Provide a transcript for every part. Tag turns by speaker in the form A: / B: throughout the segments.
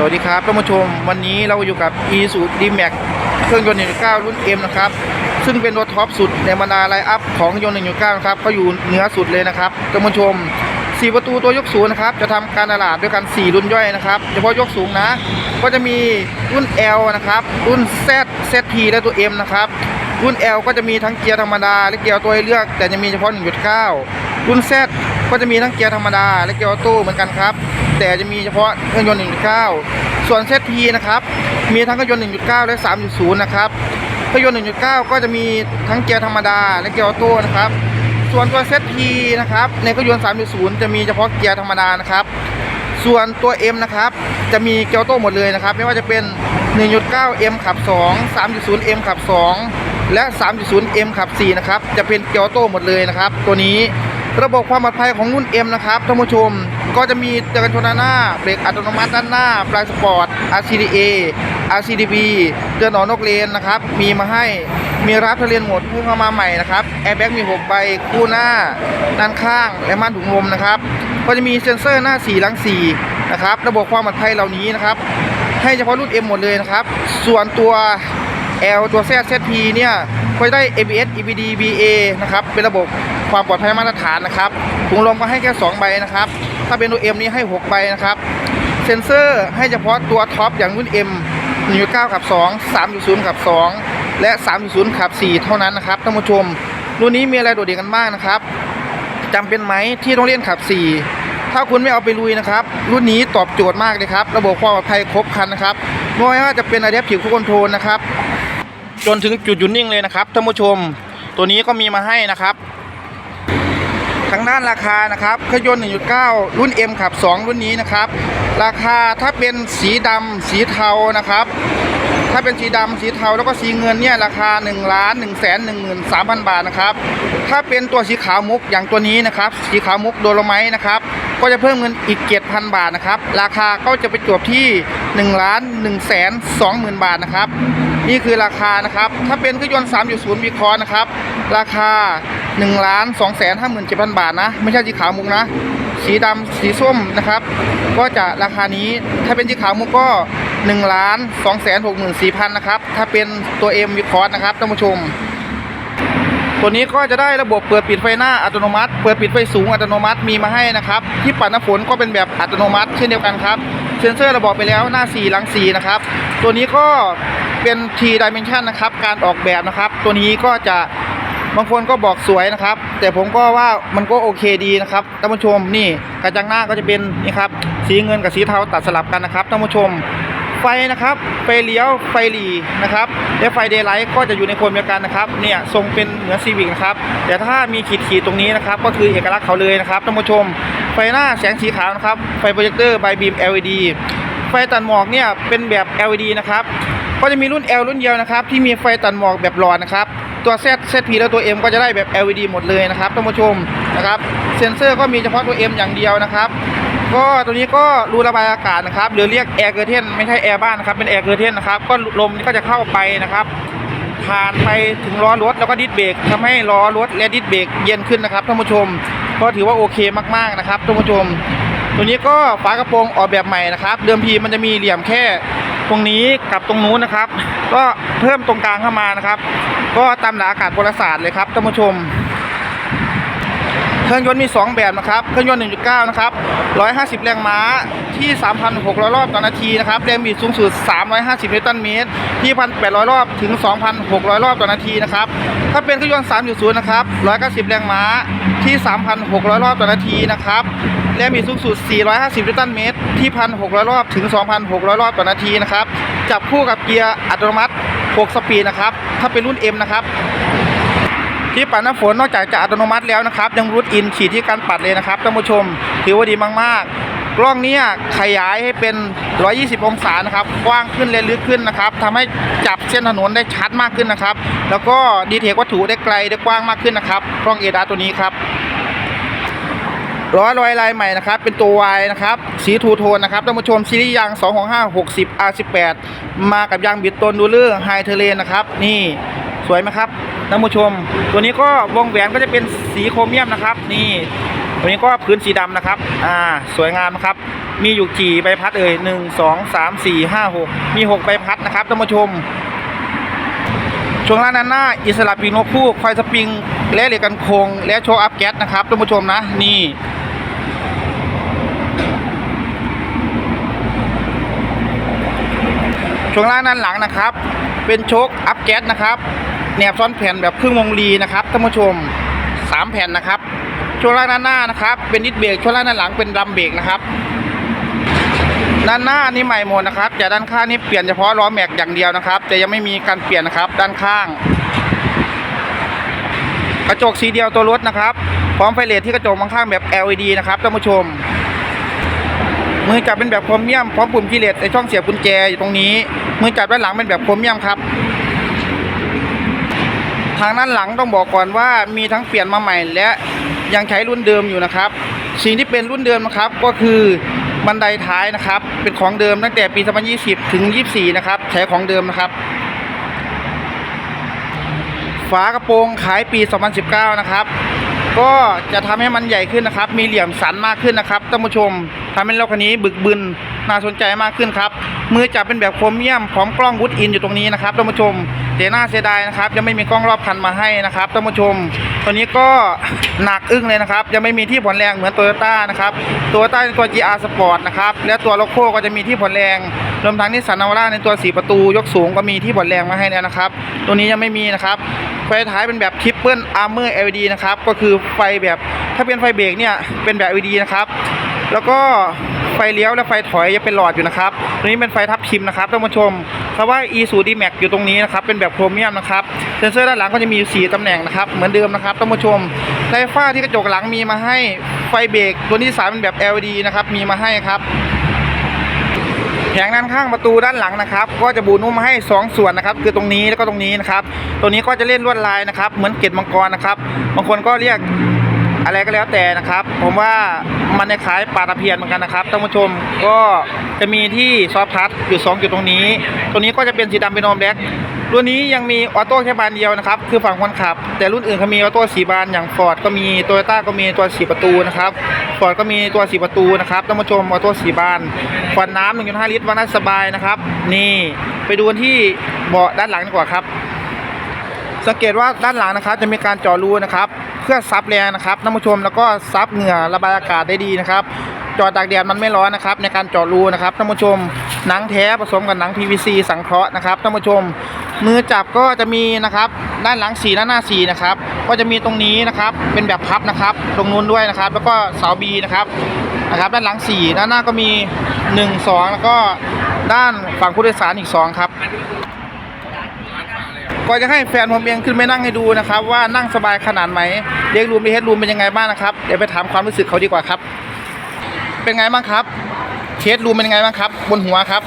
A: สวัสดีครับท่านผู้ชมวันนี้เราอยู่กับ e s u d m a x เครื่องยนต์1.9 รุ่น M นะครับ ซึ่งเป็นตัวท็อปสุดในบรรดาไลน์อัพของยนต์1.9 นะครับเขาอยู่เหนือสุดเลยนะครับท่านผู้ชม 4 ประตูตัวยกสูงนะครับ จะทำการตลาดด้วยกัน 4 รุ่นย่อยนะครับ เฉพาะยกสูงนะ ก็จะมีรุ่น L นะครับ รุ่น Z ZP และตัว M นะครับ รุ่น L ก็จะมีทั้งเกียร์ธรรมดาและเกียร์ตัวให้เลือก แต่จะมีเฉพาะ 1.9 รุ่น Z ก็จะมีทั้งเกียร์ธรรมดาและเกียร์ออโต้เหมือนกันครับ แต่จะมีเฉพาะเครื่องยนต์ 1.9 ส่วน ZP นะครับ มีทั้งเครื่องยนต์ 1.9 และ 3.0 นะครับเครื่องยนต์ 1.9 ก็จะมีทั้งเกียร์ธรรมดาและเกียร์ออโต้นะครับ ส่วนตัว ZP นะครับในเครื่องยนต์ 3.0 จะมีเฉพาะเกียร์ธรรมดานะครับ ส่วนตัว M นะครับจะมีเกียร์ออโต้หมดเลยนะครับ ไม่ว่าจะเป็น 1.9 M ขับ 2 3.0 M ขับ 2 และ 3.0 M ขับ 4 นะครับ จะเป็นเกียร์ออโต้หมดเลยนะครับ ตัวนี้ ระบบความปลอดภัยของรุ่น M นะครับท่านผู้ชม ก็จะมีเตือนกันชนด้านหน้าเบรกอัตโนมัติด้านหน้าปลายสปอร์ต RCDA RCDB เตือนหนอนนกเลนนะครับ มีมาให้มีรับทะเลียนหมดเพิ่งเข้ามาใหม่นะครับแอร์แบ็กมี6ใบคู่หน้า ด้านข้างและม่านถุงลมนะครับ ก็จะมีเซ็นเซอร์หน้า4หลัง4นะครับ ระบบความปลอดภัยเหล่านี้นะครับ ให้เฉพาะรุ่น M หมดเลยนะครับ ส่วนตัว L ตัว Z ZP เนี่ยก็ได้ ABS EBD BA นะครับ เป็นระบบ ความปลอดภัยมาตรฐานนะครับถุงลมก็ให้แค่2ใบนะครับ ถ้าเป็นตัว M นี้ให้ 6 ใบนะครับ เซ็นเซอร์ให้เฉพาะตัวท็อปอย่างรุ่น M 1.9ขับ2 3.0ขับ2และ3.0ขับ4เท่านั้นนะครับท่านผู้ชม รุ่นนี้มีอะไรโดดเด่นกันบ้างนะครับจำเป็นไหมที่ต้องเล่นขับ4ถ้าคุณไม่เอาไปลุยนะครับ รุ่นนี้ตอบโจทย์มากเลยครับ ระบบความปลอดภัยครบครันนะครับไม่ว่าจะเป็น Adaptive Cruise Control นะครับ จนถึงจุดหยุดนิ่งเลยนะครับท่านผู้ชม ตัวนี้ก็มีมาให้นะครับ ทางด้านราคานะครับเครื่องยนต์ 1.9 รุ่น M ขับ 2 รุ่นนี้นะครับ ราคาถ้าเป็นสีดำสีเทานะครับ ถ้าเป็นสีดำสีเทาแล้วก็สีเงินเนี่ยราคา1ล้าน1แสน1 3 0 0 0 บาทนะครับ ถ้าเป็นตัวสีขาวมุกอย่างตัวนี้นะครับ สีขาวมุกโดโลไมต์นะครับ ก็จะเพิ่มเงินอีก7,000 บาทนะครับ ราคาก็จะไปจบที่1ล้าน1แสน20,000 บาทนะครับ นี่คือราคานะครับ ถ้าเป็นเครื่องยนต์3.0วีคอนะครับ ราคา1ล้าน2แสน57,000 บาทนะ ไม่ใช่สีขาวมุกนะ สีดำสีส้มนะครับ ก็จะราคานี้ ถ้าเป็นสีขาวมุกก็1ล้าน2แสน64,000นะครับ ถ้าเป็นตัว M วีคอนะครับท่านผู้ชม ตัวนี้ก็จะได้ระบบเปิดปิดไฟหน้าอัตโนมัติ เปิดปิดไฟสูงอัตโนมัติมีมาให้นะครับ ที่ปัดน้ำฝนก็เป็นแบบอัตโนมัติเช่นเดียวกันครับ เซ็นเซอร์เราบอกไปแล้วหน้า 4 หลัง 4 นะครับ ตัวนี้ก็เป็น T dimension นะครับ การออกแบบนะครับ ตัวนี้ก็จะบางคนก็บอกสวยนะครับ แต่ผมก็ว่ามันก็โอเคดีนะครับท่านผู้ชมนี่กระจังหน้าก็จะเป็นนี่ครับสีเงินกับสีเทาตัดสลับกันนะครับท่านผู้ชมไฟนะครับไฟเลี้ยวไฟหลีนะครับและไฟเดย์ไลท์ก็จะอยู่ในโคนเดียวกันนะครับเนี่ยทรงเป็นเหมือนซีวิกนะครับแต่ถ้ามีขีดขีดตรงนี้นะครับ ก็คือเอกลักษณ์เขาเลยนะครับท่านผู้ชม ฟหน้าแสงสีขาวนะครับ ไฟโปรเจคเตอร์ไบบีม LED ไฟตัดหมอกเนี่ยเป็นแบบ LED นะครับ ก็จะมีรุ่น L รุ่นเดียวนะครับ ที่มีไฟตัดหมอกแบบหลอดนะครับ ตัว Z ZP และตัว M ก็จะได้แบบ LED หมดเลยนะครับท่านผู้ชมนะครับ เซ็นเซอร์ก็มีเฉพาะตัว M อย่างเดียวนะครับ ก็ตัวนี้ก็รูระบายอากาศนะครับ หรือเรียกแอร์เกอร์เทนไม่ใช่แอร์บ้านนะครับ เป็นแอร์เกอร์เทนนะครับ ก็ลมก็จะเข้าไปนะครับ ผ่านไปถึงล้อรถแล้วก็ดิสเบรกทำให้ล้อรถและดิสเบรกเย็นขึ้นนะครับท่านผู้ชมก็ถือว่าโอเคมากๆนะครับท่านผู้ชม ตัวนี้ก็ฝากระโปรงออกแบบใหม่นะครับ เดิมทีมันจะมีเหลี่ยมแค่ตรงนี้กับตรงนู้นนะครับ ก็เพิ่มตรงกลางเข้ามานะครับ ก็ตามหลักอากาศบริษัทเลยครับท่านผู้ชม เครื่องยนต์มี 2 แบบนะครับ เครื่องยนต์ 1.9 นะครับ 150 แรงม้าที่ 3,600 รอบต่อนาทีนะครับ แรงบิดสูงสุด 350 นิวตันเมตรที่ 1,800 รอบถึง 2,600 รอบต่อนาทีนะครับ ถ้าเป็นเครื่องยนต์ 3.0 นะครับ 190 แรงม้าที่ 3,600 รอบต่อนาทีนะครับ แรงบิดสูงสุด 450 นิวตันเมตรที่ 1,600 รอบถึง 2,600 รอบต่อนาทีนะครับ จับคู่กับเกียร์อัตโนมัติ 6 สปีดนะครับ ถ้าเป็นรุ่น M นะครับ ที่ปัดน้ำฝนนอกจากจะอัตโนมัติแล้วนะครับยังรูทอินฉีดที่การปัดเลยนะครับท่านผู้ชมถือว่าดีมากๆ กล้องนี้ขยายให้เป็น 120 องศานะครับกว้างขึ้นและลึกขึ้นนะครับทำให้จับเส้นถนนได้ชัดมากขึ้นนะครับ แล้วก็ดีเทควัตถุได้ไกลได้กว้างมากขึ้นนะครับกล้องเอดาตัวนี้ครับร้อยรอยลายใหม่นะครับ เป็นตัว Y นะครับ สีทูโทนนะครับท่านผู้ชมซีรีส์ยาง265 60 R18 มากับยางบิดตนดูเลอร์ไฮเทเลนนะครับ นี่ สวยไหมครับท่านผู้ชม ตัวนี้ก็วงแหวนก็จะเป็นสีโครเมียมนะครับ นี่ตัวนี้ก็พื้นสีดำนะครับ อ่า สวยงามครับ มีอยู่กี่ใบพัดเอ่ยหนึ่งสองสามสี่ห้าหกมีหกใบพัดนะครับท่านผู้ชม ช่วงล่างด้านหน้า อิสระปีกนกคู่คอยสปริง และเหล็กกันโคง และโชว์อัพแก๊สนะครับท่านผู้ชมนะ นี่ช่วงล่างด้านหลังนะครับ เป็นโชคอัพแก๊สนะครับ แหนบซ้อนแผ่นแบบครึ่งวงรีนะครับท่านผู้ชมสามแผ่นนะครับช่วงล่างด้านหน้านะครับ เป็นดิสเบรกช่วงล่างด้านหลังเป็นดัมเบรกนะครับ ด้านหน้านี่ใหม่หมดนะครับแต่ด้านข้างนี่เปลี่ยนเฉพาะล้อแม็กอย่างเดียวนะครับแต่ยังไม่มีการเปลี่ยนนะครับด้านข้าง กระจกสีเดียวตัวรถนะครับ พร้อมไฟเลทที่กระจกข้างแบบ LED นะครับท่านผู้ชมมือจับเป็นแบบโครเมียมพร้อมปุ่มคีย์เลสในช่องเสียบกุญแจอยู่ตรงนี้ มือจับด้านหลังเป็นแบบโครเมียมครับ ทางด้านหลังต้องบอกก่อนว่ามีทั้งเปลี่ยนมาใหม่ และยังใช้รุ่นเดิมอยู่นะครับ สิ่งที่เป็นรุ่นเดิมนะครับก็คือบันไดท้ายนะครับ เป็นของเดิมตั้งแต่ปี2020 ถึง 24 นะครับใช้ของเดิมนะครับ ฝากระโปรงขายปี 2019 นะครับ ก็จะทำให้มันใหญ่ขึ้นนะครับ มีเหลี่ยมสันมากขึ้นนะครับท่านผู้ชมทำให้รถคันนี้บึกบึนน่าสนใจมากขึ้นครับมือจับเป็นแบบโครเมียมพร้อมกล้องวูดอินอยู่ตรงนี้นะครับท่านผู้ชม แต่น่าเสียดายนะครับ ยังไม่มีกล้องรอบคันมาให้นะครับท่านผู้ชม ตัวนี้ก็หนักอึ้งเลยนะครับ ยังไม่มีที่ผ่อนแรงเหมือนโตโยต้านะครับโตโยต้าตัว GR Sport นะครับ และตัวโลโก้ก็จะมีที่ผ่อนแรงรวมทั้งนิสสันนาวาร่าในตัว 4 ประตู ยกสูงก็มีที่ผ่อนแรงมาให้แล้วนะครับ ตัวนี้ยังไม่มีนะครับไฟท้ายเป็นแบบทริปเปิลอาร์เมอร์ LED นะครับ ก็คือไฟแบบถ้าเป็นไฟเบรกเนี่ยเป็นแบบ LED นะครับ แล้วก็ ไฟเลี้ยวและไฟถอยจะเป็นหลอดอยู่นะครับตัวนี้เป็นไฟทับทิมนะครับท่านผู้ชมคำว่า e 0 d max อยู่ตรงนี้นะครับเป็นแบบโครเมียมนะครับเซนเซอร์ด้านหลังก็จะมีอยู่4ตำแหน่งนะครับเหมือนเดิมนะครับท่านผู้ชมไฟฟ้าที่กระจกหลังมีมาให้ไฟเบรกตัวที่สามเป็นแบบ LED นะครับมีมาให้ครับแผงด้านข้างประตูด้านหลังนะครับ ก็จะบูนุ่มมาให้ 2 ส่วนนะครับ คือตรงนี้แล้วก็ตรงนี้นะครับ ตัวนี้ก็จะเล่นลวดลายนะครับ เหมือนเกล็ดมังกรนะครับ บางคนก็เรียกอะไรก็แล้วแต่นะครับ ผมว่า มันคล้ายปลาตะเพียนเหมือนกันนะครับท่านผู้ชมก็จะมีที่ซอฟทัชอยู่2จุดตรงนี้ ตัวนี้ก็จะเป็นสีดำเป็นโนมแบล็กรุ่นนี้ยังมีออโต้แค่บานเดียวนะครับ คือฝั่งคนขับ แต่รุ่นอื่นเขามีออโต้สีบานอย่างฟอร์ดก็มีโตโยต้าก็มีตัวสีประตูนะครับฟอร์ดก็มีตัวสีประตูนะครับท่านผู้ชมออโต้สีบานฟอร์ดน้ำ1.5ลิตรวางได้สบายนะครับ นี่ไปดูกันที่เบาะด้านหลังดีกว่าครับ สังเกตว่าด้านหลังนะครับ จะมีการเจาะรูนะครับ เพื่อซับแรงนะครับท่านผู้ชมแล้วก็ซับเหงื่อระบายอากาศได้ดีนะครับจอดตากแดดมันไม่ร้อนนะครับ ในการเจาะรูนะครับท่านผู้ชมหนังแท้ผสมกับหนัง PVC สังเคราะห์นะครับท่านผู้ชม มือจับก็จะมีนะครับด้านหลังสีด้านหน้าสีนะครับ ก็จะมีตรงนี้นะครับเป็นแบบพับนะครับ ตรงนู้นด้วยนะครับ แล้วก็เสาบีนะครับนะครับด้านหลังสีด้านหน้าก็มี 1 2 แล้วก็ด้านฝั่งผู้โดยสารอีก 2 ครับ ก็จะให้แฟนผมเองขึ้นไปนั่งให้ดูนะครับ ว่านั่งสบายขนาดไหนเรียกรูมดีเฮดรูมเป็นยังไงบ้างนะครับเดี๋ยวไปถามความรู้สึกเขาดีกว่าครับ เป็นไงบ้างครับเทสรูมเป็นยังไงบ้างครับ บนหัวครับ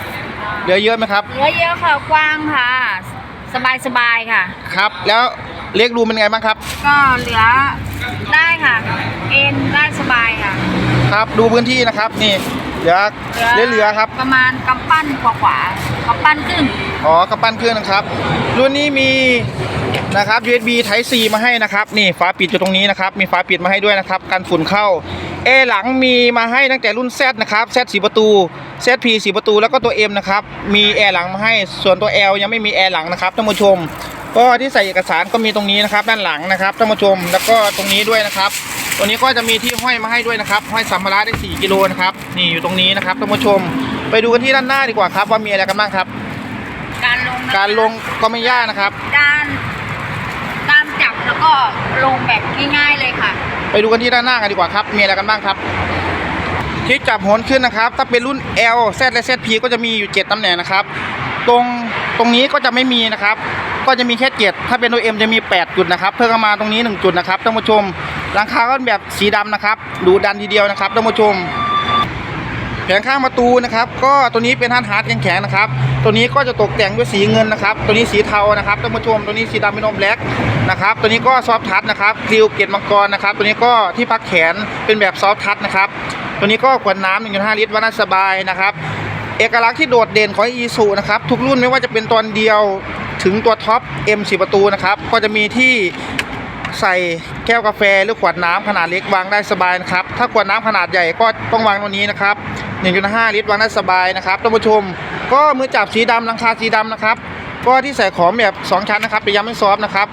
A: เหลือเยอะไหมครับ
B: เหลือเยอะค่ะกว้างค่ะ สบายสบายๆค่ะ
A: ครับ แล้วเล็กรูมเป็นยังไงบ้างครับ
B: ก็เหลือได้ค่ะ เอ็นได้สบายค่ะ
A: ครับดูพื้นที่นะครับนี่เหลือเหลือเหลือครับ
B: ประมาณกำปั้นกว่า ๆกำปั้นครึ่ง
A: อ๋อกระปั้นเครื่องนะครับ รุ่นนี้มีนะครับ USB Type C มาให้นะครับ นี่ฝาปิดอยู่ตรงนี้นะครับ มีฝาปิดมาให้ด้วยนะครับ กันฝุ่นเข้า เอหลังมีมาให้ตั้งแต่รุ่น Z นะครับ Z สีประตู ZP สีประตูแล้วก็ตัว M นะครับ มีแอร์หลังมาให้ ส่วนตัว L ยังไม่มีแอร์หลังนะครับท่านผู้ชม ก็ที่ใส่เอกสารก็มีตรงนี้นะครับ ด้านหลังนะครับท่านผู้ชม แล้วก็ตรงนี้ด้วยนะครับ ตัวนี้ก็จะมีที่ห้อยมาให้ด้วยนะครับ ห้อยสัมภาระได้ 4 กิโลนะครับ นี่อยู่ตรงนี้นะครับท่านผู้ชม ไปดูกันที่ด้านหน้าดีกว่าครับ ว่ามีอะไรกันบ้างครับ
B: การลงนะคะ
A: การลงก็ไม่ยากนะครับ
B: ด้านด้านจับแล้วก็ลงแบบง่ายๆเลยค่ะ
A: ไปดูกันที่ด้านหน้ากันดีกว่าครับ มีอะไรกันบ้างครับ ที่จับโหนขึ้นนะครับ ถ้าเป็นรุ่น L Z และ ZP ก็จะมีอยู่ 7ตำแหน่งนะครับ ตรงตรงนี้ก็จะไม่มีนะครับ ก็จะมีแค่7ถ้าเป็นตัว M จะมี 8 จุดนะครับ เพิ่มเข้ามาตรงนี้ 1 จุดนะครับท่านผู้ชมหลังคาก็เป็นแบบสีดำนะครับ ดูดันทีเดียวนะครับท่านผู้ชม แผงข้างประตูนะครับ ก็ตัวนี้เป็นท่านฮาร์ดแข็งๆนะครับ ตัวนี้ก็จะตกแต่งด้วยสีเงินนะครับ ตัวนี้สีเทานะครับท่านผู้ชมตัวนี้สีดำเป็นนมแบล็กนะครับ ตัวนี้ก็ซอฟทัชนะครับกริวเกล็ดมังกรนะครับ ตัวนี้ก็ที่พักแขนเป็นแบบซอฟทัชนะครับ ตัวนี้ก็ขวดน้ำ1.5ลิตรวันนั้นสบายนะครับเอกลักษณ์ที่โดดเด่นของอีซูนะครับทุกรุ่นไม่ว่าจะเป็นตอนเดียวถึงตัวท็อป M 4ประตูนะครับก็จะมีที่ใส่แก้วกาแฟหรือขวดน้ำขนาดเล็กวางได้สบายนะครับ ถ้าขวดน้ำขนาดใหญ่ก็ต้องวางตรงนี้นะครับ 1.5 ลิตรวางได้สบายนะครับท่านผู้ชม ก็มือจับสีดำหลังคาสีดำนะครับ ก็ที่ใส่ของแบบ 2 ชั้นนะครับแต่ยังไม่ซอฟนะครับ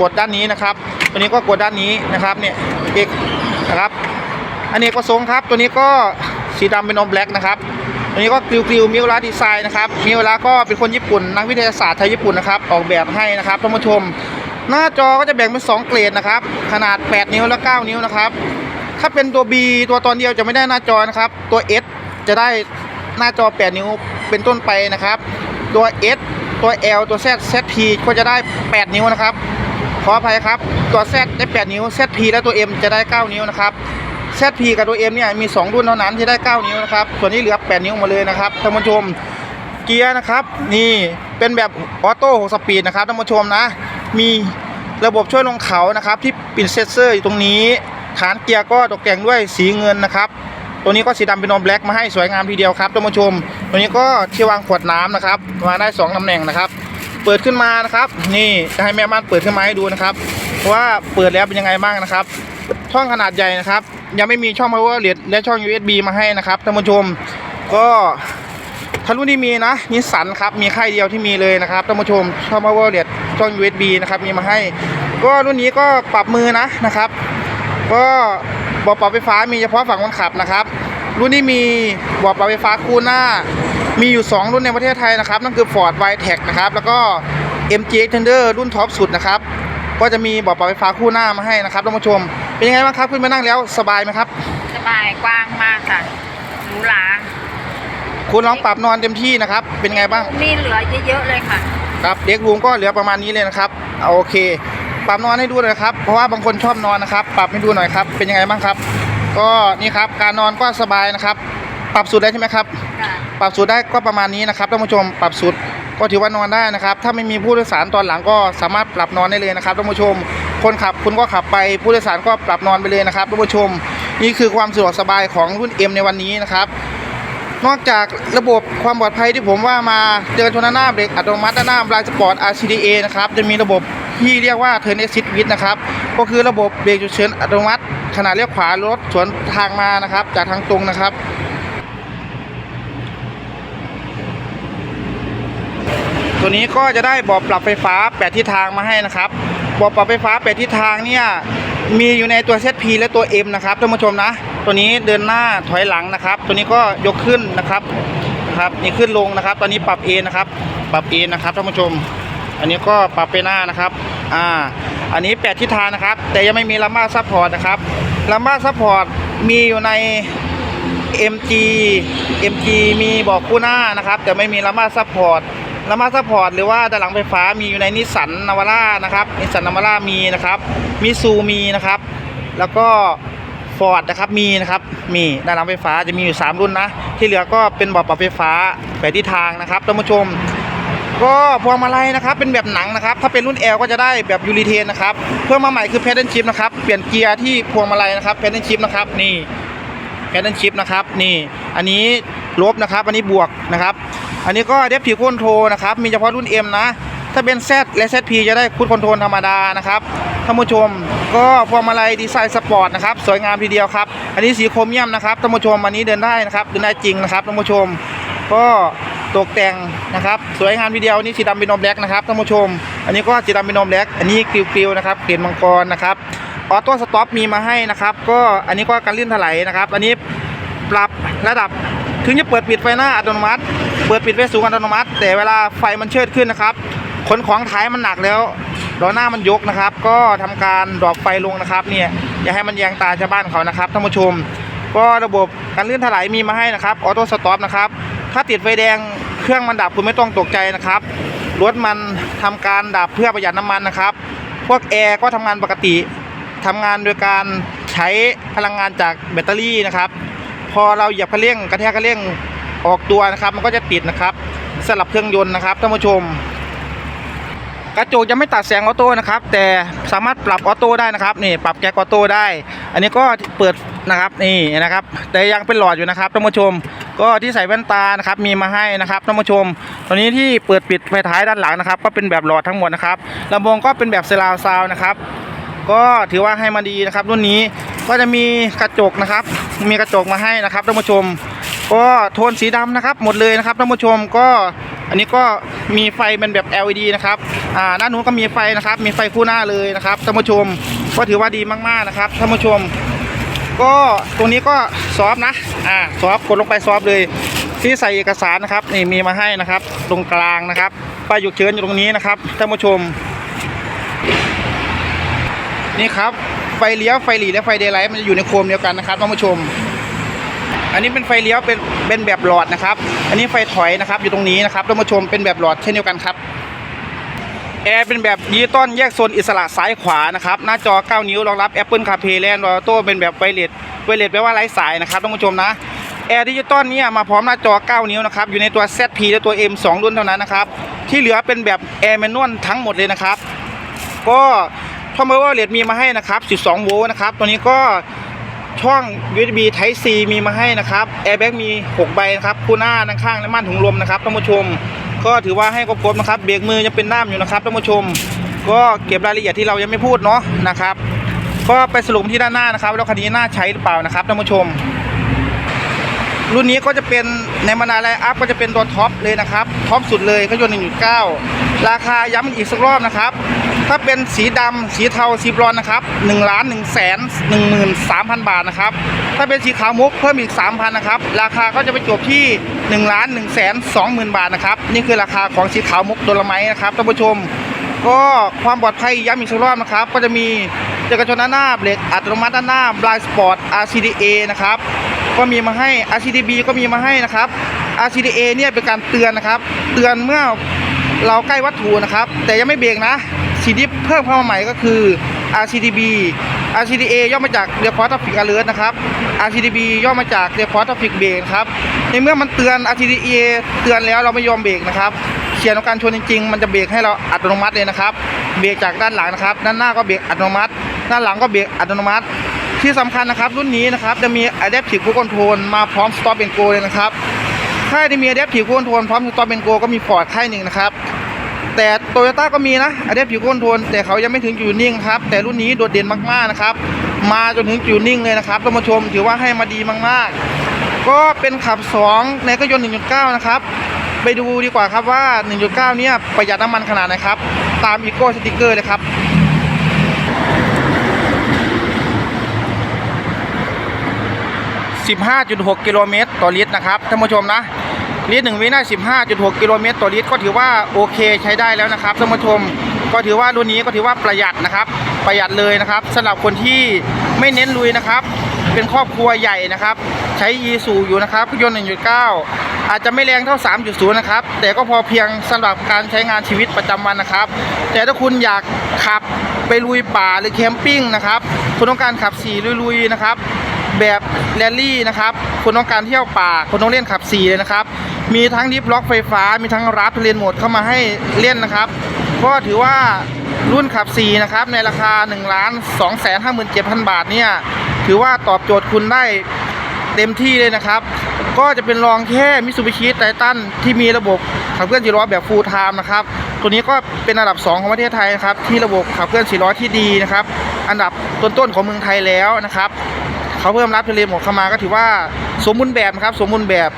A: กดด้านนี้นะครับ ตัวนี้ก็กดด้านนี้นะครับเนี่ยเอกนะครับ อันนี้ก็ทรงครับ ตัวนี้ก็สีดำเป็นอมแบล็กนะครับตัวนี้ก็กริวกริวมิวลาดีไซน์นะครับมิวลาก็เป็นคนญี่ปุ่น นักวิทยาศาสตร์ไทยญี่ปุ่นนะครับ ออกแบบให้นะครับท่านผู้ชม หน้าจอก็จะแบ่งเป็น 2 เกรดนะครับ ขนาด 8 นิ้วและ 9 นิ้วนะครับถ้าเป็นตัว B ตัวตอนเดียวจะไม่ได้หน้าจอนะครับ ตัว S จะได้หน้าจอ 8 นิ้วเป็นต้นไปนะครับ ตัว S ตัว L ตัว Z ZP ก็จะได้ 8 นิ้วนะครับ ขออภัยครับ ตัว Z ได้ 8 นิ้ว ZP และตัว M จะได้ 9 นิ้วนะครับ ZP กับตัว M เนี่ยมี 2 รุ่นเท่านั้นที่ได้ 9 นิ้วนะครับ ส่วนนี้เหลือ 8 นิ้วมาเลยนะครับท่านผู้ชม เกียร์นะครับ นี่เป็นแบบออโต้6สปีดนะครับท่านผู้ชมนะ มีระบบช่วยลงเขานะครับ ที่ปิดเซนเซอร์อยู่ตรงนี้ ฐานเกียร์ก็ตกแต่งด้วยสีเงินนะครับ ตัวนี้ก็สีดำเป็นนอมแบล็กมาให้สวยงามทีเดียวครับท่านผู้ชม ตัวนี้ก็ที่วางขวดน้ำนะครับ มาได้สองตำแหน่งนะครับ เปิดขึ้นมานะครับ นี่จะให้แม่บ้านเปิดขึ้นมาให้ดูนะครับว่าเปิดแล้วเป็นยังไงบ้างนะครับช่องขนาดใหญ่นะครับ ยังไม่มีช่อง power outlet และช่อง USB มาให้นะครับท่านผู้ชมก็ถ้ารุ่นที่มีนะนิสสันครับมีค่ายเดียวที่มีเลยนะครับท่านผู้ชมช่อง power outlet ช่อง USB นะครับมีมาให้ ก็รุ่นนี้ก็ปรับมือนะนะครับ ก็ บาะปรับไฟฟ้ามีเฉพาะฝั่งคนขับนะครับ รุ่นนี้มีเบาะปรับไฟฟ้าคู่หน้า มีอยู่ 2 รุ่นในประเทศไทยนะครับ นั่นคือ Ford v i t e c นะครับ แล้วก็ MG Extender รุ่นท็อปสุดนะครับ ก็จะมีเบาะปรับไฟฟ้าคู่หน้ามาให้นะครับท่านผู้ชม เป็นยังไงบ้างครับขึ้นมานั่งแล้วสบายไหมครับ
B: สบายกว้างมากค่ะหรูหรา
A: คุณลองปรับนอนเต็มที่นะครับ เป็นยังไงบ้าง
B: มีเหลือเยอะๆเลยค่ะ
A: ครับเด็กรูมก็เหลือประมาณนี้เลยนะครับเอาโอเค ปรับนอนให้ดูหน่อยครับ เพราะว่าบางคนชอบนอนนะครับ ปรับให้ดูหน่อยครับ เป็นยังไงบ้างครับ ก็นี่ครับ การนอนก็สบายนะครับ ปรับสุดได้ใช่ไหมครับ
B: ค่ะ
A: ปรับสูตรได้ก็ประมาณนี้นะครับท่านผู้ชม ปรับสูตรก็ถือว่านอนได้นะครับ ถ้าไม่มีผู้โดยสารตอนหลังก็สามารถปรับนอนได้เลยนะครับท่านผู้ชม คนขับคุณก็ขับไปผู้โดยสารก็ปรับนอนไปเลยนะครับท่านผู้ชม นี่คือความสะดวกสบายของรุ่น M ในวันนี้นะครับนอกจากระบบความปลอดภัยที่ผมว่ามาเดินชนหน้าเบรกอัตโนมัติด้านหน้าบลายสปอร์ต RCDA นะครับ จะมีระบบ ที่เรียกว่า Turn Assist w i t นะครับ ก็คือระบบเบรกฉุกเฉินอัตโนมัติขณะเลี้ยวขวารถสวนทางมานะครับ จากทางตรงนะครับตัวนี้ก็จะได้บาะปรับไฟฟ้าแปดทิศทางมาให้นะครับบาะปรับไฟฟ้าแปดทิศทางเนี่ยมีอยู่ในตัว ZP และตัว M นะครับท่านผู้ชมนะ ตัวนี้เดินหน้าถอยหลังนะครับ ตัวนี้ก็ยกขึ้นนะครับนะครับนี่ขึ้นลงนะครับ ตอนนี้ปรับเอนนะครับ ปรับเอนนะครับท่านผู้ชม อันนี้ก็ปรับไปหน้านะครับ อ่า อันนี้แปดทิศทางนะครับ แต่ยังไม่มีลัมบ้าซัพพอร์ตนะครับลัมบ้าซัพพอร์ตมีอยู่ใน MG MG มีบอกคู่หน้านะครับ แต่ไม่มีลามาซัพพอร์ตลามาซัพพอร์ตหรือว่าด้านหลังไฟฟ้ามีอยู่ในนิสสันนาวาร่านะครับนิสสันนาวาร่ามีนะครับมิซูมีนะครับ แล้วก็ฟอร์ดนะครับมีนะครับมีด้านหลังไฟฟ้าจะมีอยู่ 3 รุ่นนะ ที่เหลือก็เป็นบาะปรับไฟฟ้าแปดทิศทางนะครับท่านผู้ชม ก็พวงมาลัยนะครับเป็นแบบหนังนะครับ ถ้าเป็นรุ่น L ก็จะได้แบบยูริเทนนะครับเพิ่มมาใหม่คือ Pedal Shift นะครับเปลี่ยนเกียร์ที่พวงมาลัยนะครับ Pedal Shift นะครับนี่แ a น o n ชิปนะครับนี่อันนี้ลบนะครับ อันนี้บวกนะครับ อันนี้ก็เดฟ i ีคอนโทรนะครับมีเฉพาะรุ่น M นะ ถ้าเป็น Z และ ZP จะได้คูดคอนโทรลธรรมดานะครับท่านผู้ชมก็พวงมาลัยดีไซน์สปอร์ตนะครับสวยงามทีเดียวครับ อันนี้สีโครเมียมนะครับท่านผู้ชมอันนี้เดินได้นะครับเดินได้จริงนะครับท่านผู้ชมก็ ตกแต่งนะครับสวยงามทีเดียวอันนี้สีดำเป็นนมแบล็กนะครับท่านผู้ชม อันนี้ก็สีดำเป็นนมแบล็กอันนี้กริวๆนะครับเกล็ดมังกรนะครับออโต้สต็อปมีมาให้นะครับ ก็อันนี้ก็การลื่นถลายนะครับ อันนี้ปรับระดับถึงจะเปิดปิดไฟหน้าอัตโนมัติ เปิดปิดไฟสูงอัตโนมัติ แต่เวลาไฟมันเชิดขึ้นนะครับขนของท้ายมันหนักแล้วล้อหน้ามันยกนะครับ ก็ทำการดรอปไฟลงนะครับ เนี่ยอย่าให้มันแยงตาชาวบ้านเขานะครับท่านผู้ชม ก็ระบบการลื่นถลายมีมาให้นะครับออโต้สต็อปนะครับ ถ้าติดไฟแดงเครื่องมันดับคุณไม่ต้องตกใจนะครับ รถมันทำการดับเพื่อประหยัดน้ำมันนะครับ พวกแอร์ก็ทำงานปกติทำงานโดยการใช้พลังงานจากแบตเตอรี่นะครับ พอเราเหยียบคันเร่งกระแทกคันเร่งออกตัวนะครับ มันก็จะติดนะครับสลับเครื่องยนต์นะครับท่านผู้ชม กระจกจะไม่ตัดแสงออโต้นะครับ แต่สามารถปรับออโต้ได้นะครับนี่ปรับแก๊กออโต้ได้ อันนี้ก็เปิดนะครับนี่นะครับ แต่ยังเป็นหลอดอยู่นะครับท่านผู้ชม ก็ที่ใส่แว่นตานะครับมีมาให้นะครับท่านผู้ชมตอนนี้ที่เปิดปิดไฟท้ายด้านหลังนะครับ ก็เป็นแบบหลอดทั้งหมดนะครับลำโพงก็เป็นแบบเซราซาวนะครับ ก็ถือว่าให้มาดีนะครับรุ่นนี้ก็จะมีกระจกนะครับ มีกระจกมาให้นะครับท่านผู้ชม ก็โทนสีดำนะครับ หมดเลยนะครับท่านผู้ชมก็อันนี้ก็มีไฟเป็นแบบ LED นะครับอ่าด้านนู้นก็มีไฟนะครับ มีไฟคู่หน้าเลยนะครับท่านผู้ชม ก็ถือว่าดีมากๆนะครับท่านผู้ชม ก็ตรงนี้ก็ซอฟนะอ่าซอฟกดลงไปซอฟเลยที่ใส่เอกสารนะครับนี่มีมาให้นะครับ ตรงกลางนะครับป้ายฉุกเฉินอยู่ตรงนี้นะครับท่านผู้ชม นี่ครับไฟเลี้ยวไฟหลีและไฟเดย์ไลท์มันจะอยู่ในโคมเดียวกันนะครับท่านผู้ชม อันนี้เป็นไฟเลี้ยวเป็นเป็นแบบหลอดนะครับ อันนี้ไฟถอยนะครับอยู่ตรงนี้นะครับท่านผู้ชมเป็นแบบหลอดเช่นเดียวกันครับ แอร์เป็นแบบดิจิตอลแยกโซนอิสระซ้ายขวานะครับหน้าจอ 9 นิ้วรองรับ Apple CarPlay และ Android Auto เป็นแบบไวเลสไวเลสแปลว่าไร้สายนะครับท่านผู้ชมนะแอร์ดิจิตอลเนี่ยมาพร้อมหน้าจอ 9 นิ้วนะครับอยู่ในตัว ZP และตัว M 2 รุ่นเท่านั้นนะครับที่เหลือเป็นแบบแอร์แมนนวลทั้งหมดเลยนะครับก็ช่อง power outlet มีมาให้นะครับ 12 โวลต์นะครับ ตัวนี้ก็ช่อง USB Type C มีมาให้นะครับ airbag มี 6 ใบนะครับ คู่หน้าด้านข้างและม่านถุงลมนะครับท่านผู้ชม ก็ถือว่าให้ครบๆนะครับ เบรกมือยังเป็นน้ำอยู่นะครับท่านผู้ชม ก็เก็บรายละเอียดที่เรายังไม่พูดเนาะนะครับ ก็ไปสรุปที่ด้านหน้านะครับแล้วคันนี้น่าใช้หรือเปล่านะครับท่านผู้ชม รุ่นนี้ก็จะเป็นในบรรดาไลอัพก็จะเป็นตัวท็อปเลยนะครับท็อปสุดเลยก็ยนต์1.9 ราคาย้ำอีกสักรอบนะครับ ถ้าเป็นสีดำสีเทาสีบรอนนะครับ1ล้าน1แสน1หมื่น3,000บาทนะครับ ถ้าเป็นสีขาวมุกเพิ่มอีก3,000นะครับ ราคาก็จะไปจบที่1ล้าน1แสน2หมื่นบาทนะครับ นี่คือราคาของสีขาวมุกโดลไมต์นะครับท่านผู้ชม ก็ความปลอดภัยย้ำอีกสักรอบนะครับ ก็จะมีจักรยานด้านหน้าเบรกอัตโนมัติด้านหน้า Blind Spot RCDA นะครับก็มีมาให้ RCDB ก็มีมาให้นะครับ RCDA เนี่ยเป็นการเตือนนะครับ เตือนเมื่อเราใกล้วัตถุนะครับ แต่ยังไม่เบรกนะ สิ่งที่เพิ่มเข้ามาใหม่ก็คือ RCDB RCDA ย่อมาจาก Report Traffic Alert นะครับ RCDB ย่อมาจาก Report Traffic Brake ครับในเมื่อมันเตือน RCDA เตือนแล้วเราไม่ยอมเบรกนะครับเสียงของการชนจริงๆ มันจะเบรกให้เราอัตโนมัติเลยนะครับ เบรกจากด้านหลังนะครับ ด้านหน้าก็เบรกอัตโนมัติ ด้านหลังก็เบรกอัตโนมัติ ที่สำคัญนะครับ รุ่นนี้นะครับจะมี Adaptive Cruise Control มาพร้อม Stop and Go เลยนะครับค่ายที่มี Adaptive Cruise Control พร้อม Stop and Go ก็มี Ford ค่ายหนึ่งนะครับ แต่โตโยต้าก็มีนะ Adaptive Cruise Control แต่เขายังไม่ถึงจุดนิ่งครับ แต่รุ่นนี้โดดเด่นมากๆนะครับ มาจนถึงจุดนิ่งเลยนะครับท่านผู้ชมถือว่าให้มาดีมากๆ ก็เป็นขับ 2 ในก็ยนต์1.9 นะครับ ไปดูดีกว่าครับว่า 1.9 เนี่ยประหยัดน้ำมันขนาดไหนครับ ตามอีโก้สติกเกอร์เลยครับ15.6 กิโลเมตรต่อลิตรนะครับท่านผู้ชมนะ ลิตรหนึ่งวินาที15.6 กิโลเมตรต่อลิตรก็ถือว่าโอเคใช้ได้แล้วนะครับท่านผู้ชมก็ถือว่ารุ่นนี้ก็ถือว่าประหยัดนะครับ ประหยัดเลยนะครับสำหรับคนที่ไม่เน้นลุยนะครับ เป็นครอบครัวใหญ่นะครับ ใช้ยีสูอยู่นะครับเครื่อยนต์ 1.9 อาจจะไม่แรงเท่า 3.0 นะครับ แต่ก็พอเพียงสำหรับการใช้งานชีวิตประจำวันนะครับ แต่ถ้าคุณอยากขับไปลุยป่าหรือแคมปิ้งนะครับคุณต้องการขับสี่ลุยๆนะครับ แบบแรลลี่นะครับคุณต้องการเที่ยวป่าคุณต้องเล่นขับสี่เลยนะครับ มีทั้งดิฟล็อกไฟฟ้า มีทั้งรับเรียนโหมดเข้ามาให้เล่นนะครับก็ถือว่ารุ่นขับ4นะครับในราคา1ล้าน2แสนห้าหมื่นเจ็ดพันบาทเนี่ยถือว่าตอบโจทย์คุณได้เต็มที่เลยนะครับ ก็จะเป็นรองแค่มิ t ซูบิชิไททันที่มีระบบขับเคลื่อนสี่ล้อแบบฟูลไทม์นะครับ ตัวนี้ก็เป็นอันดับ 2 ของประเทศไทยนะครับ ที่ระบบขับเคลื่อนสี่ล้อที่ดีนะครับ อันดับต้นๆของเมืองไทยแล้วนะครับ เขาเพิ่มรับทะเลหมดเข้ามาก็ถือว่าสมบูรณ์แบบนะครับ สมบูรณ์แบบ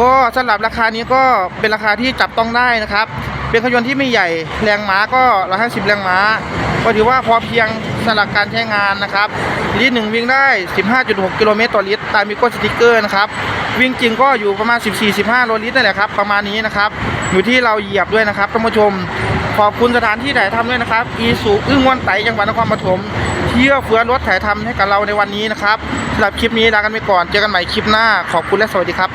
A: ก็สำหรับราคานี้ก็เป็นราคาที่จับต้องได้นะครับ เป็นเครื่องยนต์ที่ไม่ใหญ่แรงม้าก็150แรงม้า ก็ถือว่าพอเพียงสำหรับการใช้งานนะครับลิตรหนึ่งวิ่งได้ 15.6 กิโลเมตรต่อลิตรตามมิโก้สติกเกอร์นะครับวิ่งจริงก็อยู่ประมาณ 14-15 โลลิตรนั่นแหละครับประมาณนี้นะครับอยู่ที่เราเหยียบด้วยนะครับท่านผู้ชมขอบคุณสถานที่ถ่ายทำด้วยนะครับ อีสุอึ้งวันไตจังหวัดนครปฐม ที่อเฟือรถถ่ายทำให้กับเราในวันนี้นะครับสำหรับคลิปนี้ลากันไปก่อน เจอกันใหม่คลิปหน้า ขอบคุณและสวัสดีครับ